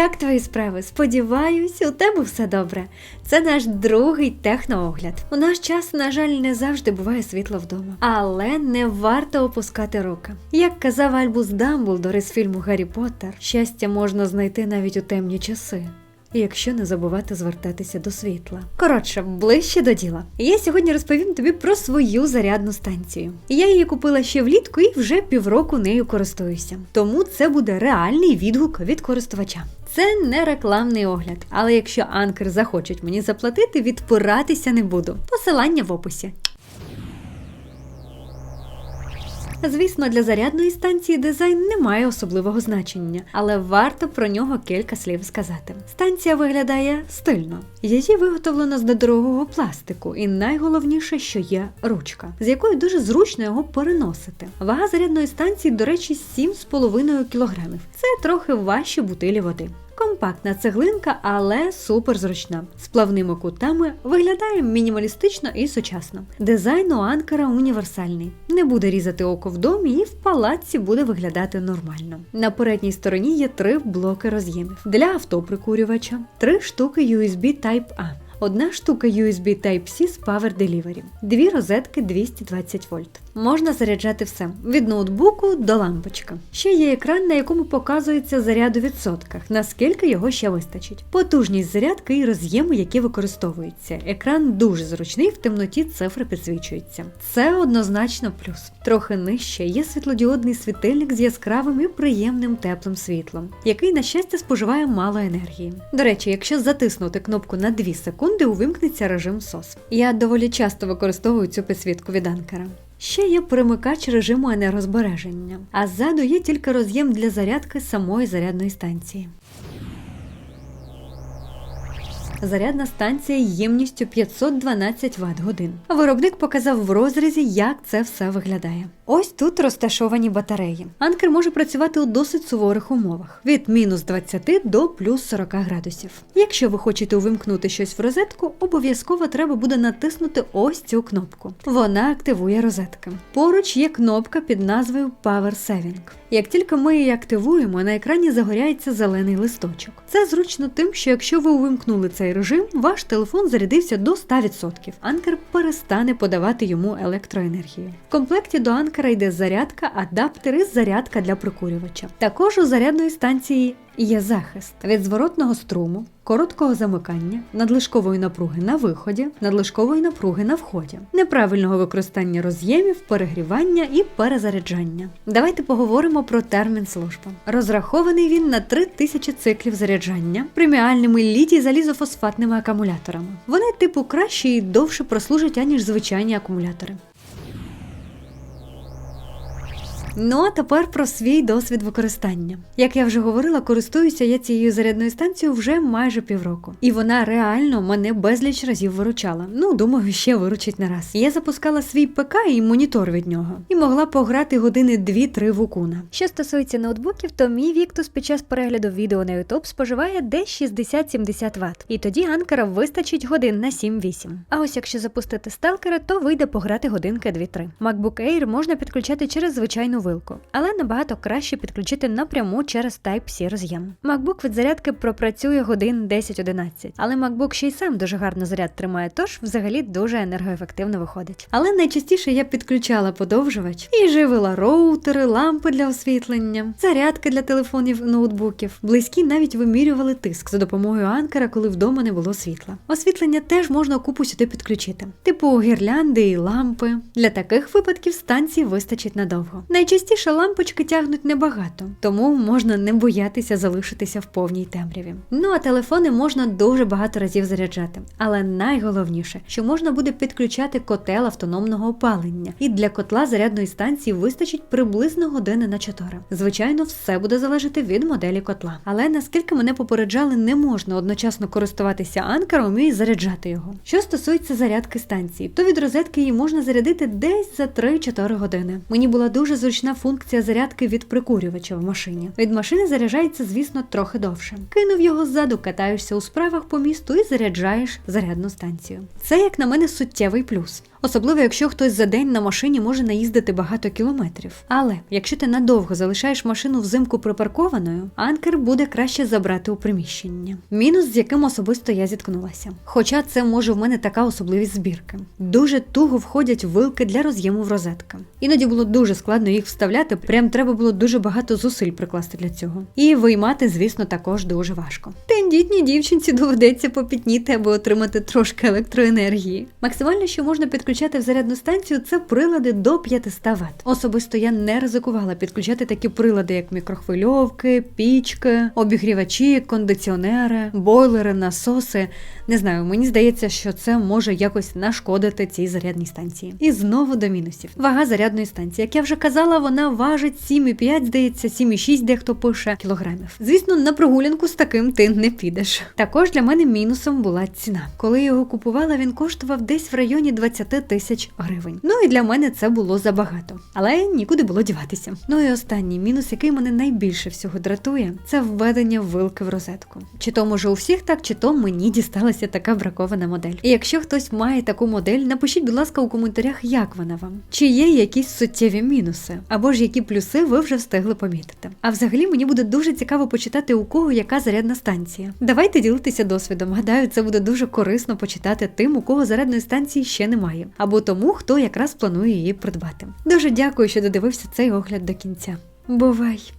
Як твої справи? Сподіваюсь, у тебе все добре. Це наш другий техноогляд. У наш час, на жаль, не завжди буває світло вдома, але не варто опускати руки. Як казав Альбус Дамблдор із фільму Гаррі Поттер, щастя можна знайти навіть у темні часи. Якщо не забувати звертатися до світла. Коротше, ближче до діла. Я сьогодні розповім тобі про свою зарядну станцію. Я її купила ще влітку і вже півроку нею користуюся. Тому це буде реальний відгук від користувача. Це не рекламний огляд, але якщо анкер захочуть мені заплатити, відпиратися не буду. Посилання в описі. Звісно, для зарядної станції дизайн не має особливого значення, але варто про нього кілька слів сказати. Станція виглядає стильно. Її виготовлено з недорогого пластику, і найголовніше, що є ручка, з якою дуже зручно його переносити. Вага зарядної станції, до речі, 7,5 кг. Це трохи важче бутилі води. Компактна цеглинка, але супер зручна. З плавними кутами виглядає мінімалістично і сучасно. Дизайн у анкера універсальний. Не буде різати око в домі і в палаці буде виглядати нормально. На передній стороні є три блоки роз'ємів для автоприкурювача, три штуки USB Type-A. Одна штука USB Type-C з Power Delivery, дві розетки 220 вольт. Можна заряджати все від ноутбуку до лампочки. Ще є екран, на якому показується заряд у відсотках, наскільки його ще вистачить. Потужність зарядки і роз'єми, які використовуються. Екран дуже зручний, в темноті цифри підсвічуються. Це однозначно плюс. Трохи нижче є світлодіодний світильник з яскравим і приємним теплим світлом, який, на щастя, споживає мало енергії. До речі, якщо затиснути кнопку на 2 секунди, увімкнеться режим SOS. Я доволі часто використовую цю підсвітку від анкера. Ще є перемикач режиму енергозбереження, а ззаду є тільки роз'єм для зарядки самої зарядної станції. Зарядна станція ємністю 512 Вт годин. Виробник показав в розрізі, як це все виглядає. Ось тут розташовані батареї. Анкер може працювати у досить суворих умовах від мінус 20 до плюс 40 градусів. Якщо ви хочете увімкнути щось в розетку, обов'язково треба буде натиснути ось цю кнопку. Вона активує розетки. Поруч є кнопка під назвою Power Saving. Як тільки ми її активуємо, на екрані загоряється зелений листочок. Це зручно тим, що якщо ви увімкнули цей режим, ваш телефон зарядився до 100%. Анкер перестане подавати йому електроенергію. В комплекті до анкера йде зарядка, адаптери, зарядка для прикурювача. Також у зарядної станції є захист від зворотного струму, короткого замикання, надлишкової напруги на виході, надлишкової напруги на вході, неправильного використання роз'ємів, перегрівання і перезаряджання. Давайте поговоримо про термін служби. Розрахований він на 3000 циклів заряджання преміальними літій залізофосфатними акумуляторами. Вони типу краще і довше прослужать аніж звичайні акумулятори. Ну а тепер про свій досвід використання. Як я вже говорила, користуюся я цією зарядною станцією вже майже півроку, і вона реально мене безліч разів виручала. Ну, думаю, ще виручить не раз. Я запускала свій ПК і монітор від нього, і могла пограти години 2-3 в Укуна. Що стосується ноутбуків, то мій Віктус під час перегляду відео на YouTube споживає десь 60-70 Вт. І тоді анкера вистачить годин на 7-8. А ось якщо запустити сталкера, то вийде пограти годинки 2-3. MacBook Air можна підключати через звичайну вилку, але набагато краще підключити напряму через Type-C роз'єм. MacBook від зарядки пропрацює годин 10-11, але MacBook ще й сам дуже гарно заряд тримає, тож взагалі дуже енергоефективно виходить. Але найчастіше я підключала подовжувач і живила роутери, лампи для освітлення, зарядки для телефонів, ноутбуків. Близькі навіть вимірювали тиск за допомогою анкера, коли вдома не було світла. Освітлення теж можна купу сюди підключити, типу гірлянди і лампи. Для таких випадків станції вистачить надовго. Найчастіше лампочки тягнуть небагато, тому можна не боятися залишитися в повній темряві. Ну а телефони можна дуже багато разів заряджати. Але найголовніше, що можна буде підключати котел автономного опалення, і для котла зарядної станції вистачить приблизно години на 4. Звичайно, все буде залежати від моделі котла. Але наскільки мене попереджали, не можна одночасно користуватися анкером і заряджати його. Що стосується зарядки станції, то від розетки її можна зарядити десь за 3-4 години. Мені була дуже зручна зручна функція зарядки від прикурювача в машині. Від машини заряджається, звісно, трохи довше. Кинув його ззаду, катаєшся у справах по місту і заряджаєш зарядну станцію. Це, як на мене, суттєвий плюс. Особливо, якщо хтось за день на машині може наїздити багато кілометрів. Але якщо ти надовго залишаєш машину взимку припаркованою, анкер буде краще забрати у приміщення. Мінус, з яким особисто я зіткнулася. Хоча це може в мене така особливість збірки. Дуже туго входять вилки для роз'єму в розетки. Іноді було дуже складно їх вставляти, прям треба було дуже багато зусиль прикласти для цього. І виймати, звісно, також дуже важко. Тендітній дівчинці доведеться попітніти, аби отримати трошки електроенергії. Максимально, що можна підключати в зарядну станцію, це прилади до 500 Вт. Особисто я не ризикувала підключати такі прилади, як мікрохвильовки, пічки, обігрівачі, кондиціонери, бойлери, насоси. Не знаю, мені здається, що це може якось нашкодити цій зарядній станції. І знову до мінусів. Вага зарядної станції. Як я вже казала, вона важить 7,5, здається, 7,6 дехто пише кілограмів. Звісно, на прогулянку з таким ти не підеш. Також для мене мінусом була ціна. Коли його купувала, він коштував десь в районі 20 тисяч гривень. Ну і для мене це було забагато, але нікуди було діватися. Ну і останній мінус, який мене найбільше всього дратує, це введення вилки в розетку. Чи то може у всіх так, чи то мені дісталася така бракована модель. І якщо хтось має таку модель, напишіть, будь ласка, у коментарях, як вона вам. Чи є якісь суттєві мінуси, або ж які плюси ви вже встигли помітити. А взагалі мені буде дуже цікаво почитати у кого яка зарядна станція. Давайте ділитися досвідом. Гадаю, це буде дуже корисно почитати тим, у кого зарядної станції ще немає, або тому, хто якраз планує її придбати. Дуже дякую, що додивився цей огляд до кінця. Бувай!